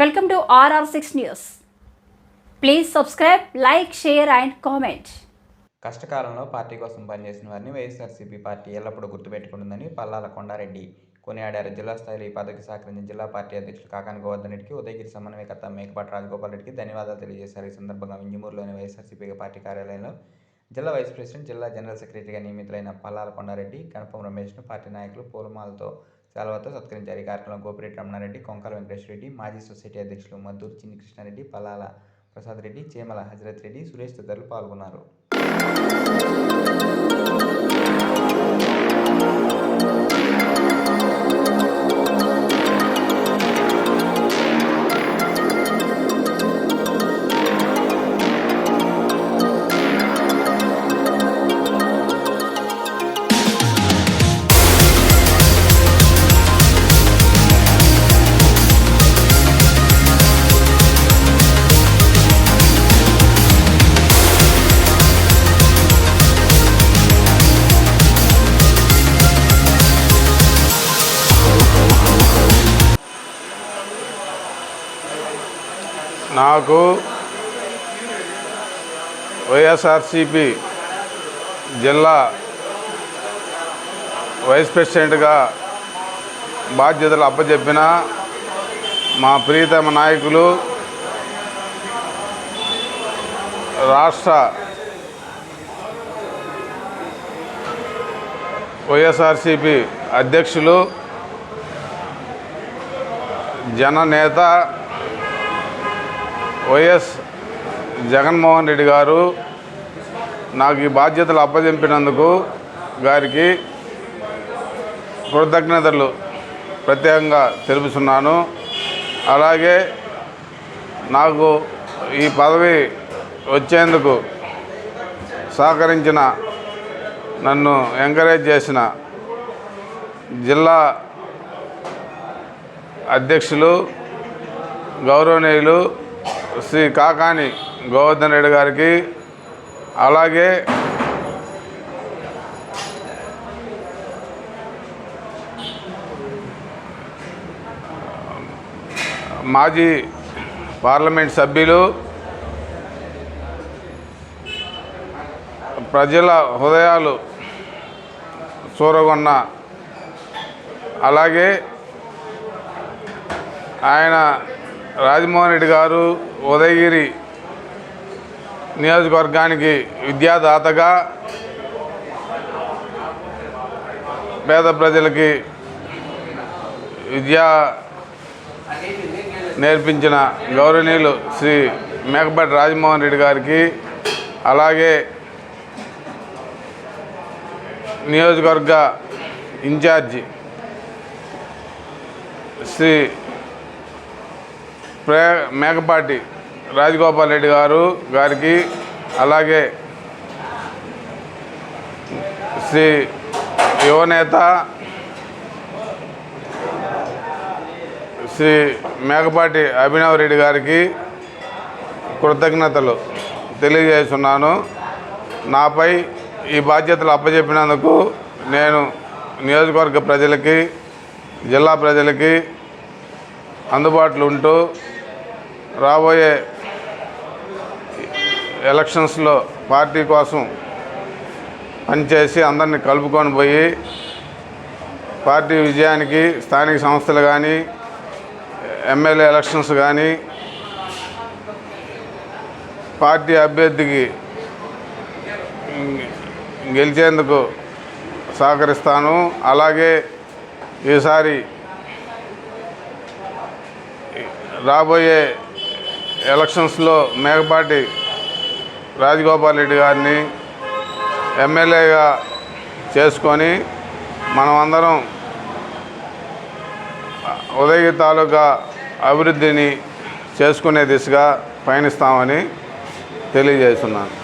Welcome to RR six news please subscribe like share and comment కష్టకాలంలో party కోసం పనిచేసిన వారిని వైఎస్ఆర్సీపీ పార్టీ ఎల్లప్పుడూ గుర్తుపెట్టుకుంటుందని పల్లాల కొండారెడ్డి. కొనియాడారు జిల్లా స్థాయిలో ఈ పదవికి సహకరించిన జిల్లా పార్టీ అధ్యక్షులు కాకాని గోవర్ధన్ రెడ్డికి ఉదయగిరి సమన్వయకర్త మేకపాటి రాజగోపాల్ రెడ్డికి ధన్యవాదాలు తెలియజేశారు. ఈ సందర్భంగా వింజమూరులోని వైఎస్ఆర్సీపీ పార్టీ కార్యాలయంలో జిల్లా వైస్ ప్రెసిడెంట్ జిల్లా జనరల్ సెక్రటరీగా నియమితులైన పల్లాల కొండారెడ్డి గణపం రమేష్ను పార్టీ నాయకులు పూలమాలతో సెలవుతో సత్కరించారు. ఈ కార్యక్రమంలో గోపిరెడ్డి రమణారెడ్డి కొంకల వెంకటేశ్వర రెడ్డి మాజీ సొసైటీ అధ్యక్షులు మద్దూరు చిన్ని కృష్ణారెడ్డి పలాల ప్రసాద్ రెడ్డి చేమల హజరత్ రెడ్డి సురేష్ తదితరులు పాల్గొన్నారు. నాకు వైఎస్ఆర్సిపి జిల్లా వైస్ ప్రెసిడెంట్గా బాధ్యతలు అప్పచెప్పిన మా ప్రియతమ నాయకులు రాష్ట్ర వైఎస్ఆర్సిపి అధ్యక్షులు జననేత వైఎస్ జగన్మోహన్ రెడ్డి గారు నాకు ఈ బాధ్యతలు అప్పజెంపినందుకు గారికి కృతజ్ఞతలు ప్రత్యేకంగా తెలుపుతున్నాను. అలాగే నాకు ఈ పదవి వచ్చేందుకు సహకరించిన నన్ను ఎంకరేజ్ చేసిన జిల్లా అధ్యక్షులు గౌరవనీయులు శ్రీ కాకాని గోవర్ధన్ రెడ్డి గారికి అలాగే మాజీ పార్లమెంట్ సభ్యులు ప్రజల హృదయాలు చూరగొన్న అలాగే ఆయన రాజమోహన్ రెడ్డి గారు ఉదయగిరి నియోజకవర్గానికి విద్యాదాతగా పేద ప్రజలకి విద్యా నేర్పించిన గౌరవనీయులు శ్రీ మేకపాటి రాజమోహన్ రెడ్డి గారికి అలాగే నియోజకవర్గ ఇన్ఛార్జి శ్రీ ప్రే మేకపాటి రాజగోపాల్ రెడ్డి గారు గారికి అలాగే శ్రీ యువనేత శ్రీ మేకపాటి అభినవ్ రెడ్డి గారికి కృతజ్ఞతలు తెలియజేస్తున్నాను. నాపై ఈ బాధ్యతలు అప్పచెప్పినందుకు నేను నియోజకవర్గ ప్రజలకి జిల్లా ప్రజలకి అందుబాటులో ఉంటూ రాబోయే ఎలక్షన్స్లో పార్టీ కోసం పనిచేసి అందరిని కలుపుకొని పోయి పార్టీ విజయానికి స్థానిక సంస్థలు కానీ ఎమ్మెల్యే ఎలక్షన్స్ కానీ పార్టీ అభ్యర్థికి గెలిచేందుకు సహకరిస్తాను. అలాగే ఈసారి రాబోయే ఎలక్షన్స్లో మేకపాటి రాజగోపాల్ రెడ్డి గారిని ఎమ్మెల్యేగా చేసుకొని మనమందరం ఉదయగిరి తాలూకా అభివృద్ధిని చేసుకునే దిశగా పయనిస్తామని తెలియజేస్తున్నాను.